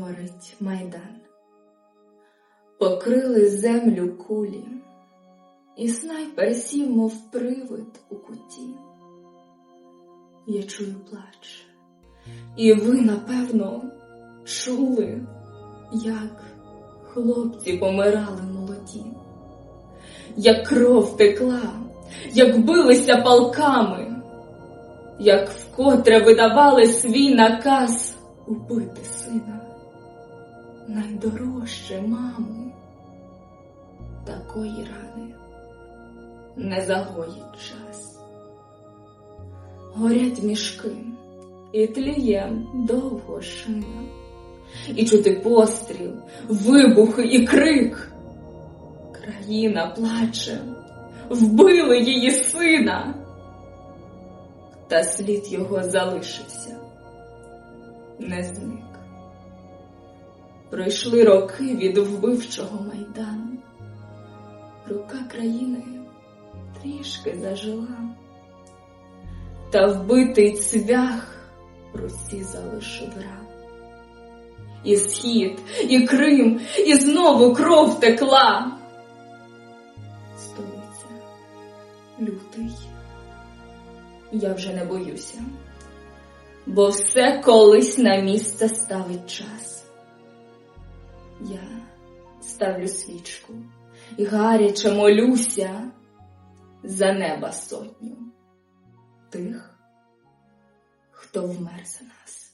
горить майдан. Покрили землю кулі, і снайпер сів, мов привид у куті. Я чую плач, і ви, напевно, чули, як хлопці помирали молоді, як кров текла, як билися палками, як вкотре видавали свій наказ убити сина. Найдорожче, мамо, такої рани не загоїть час. Горять мішки, і тліє довго шина, і чути постріл, вибухи і крик. Країна плаче, вбили її сина, та слід його залишився, не зник. Пройшли роки від вбивчого майдану, рука країни трішки зажила, та вбитий цвях в руці залишив ран. І схід, і Крим, і знову кров текла. Столиця, лютий, я вже не боюся, бо все колись на місце ставить час. Я ставлю свічку і гаряче молюся за неба сотню тих, хто вмер за нас.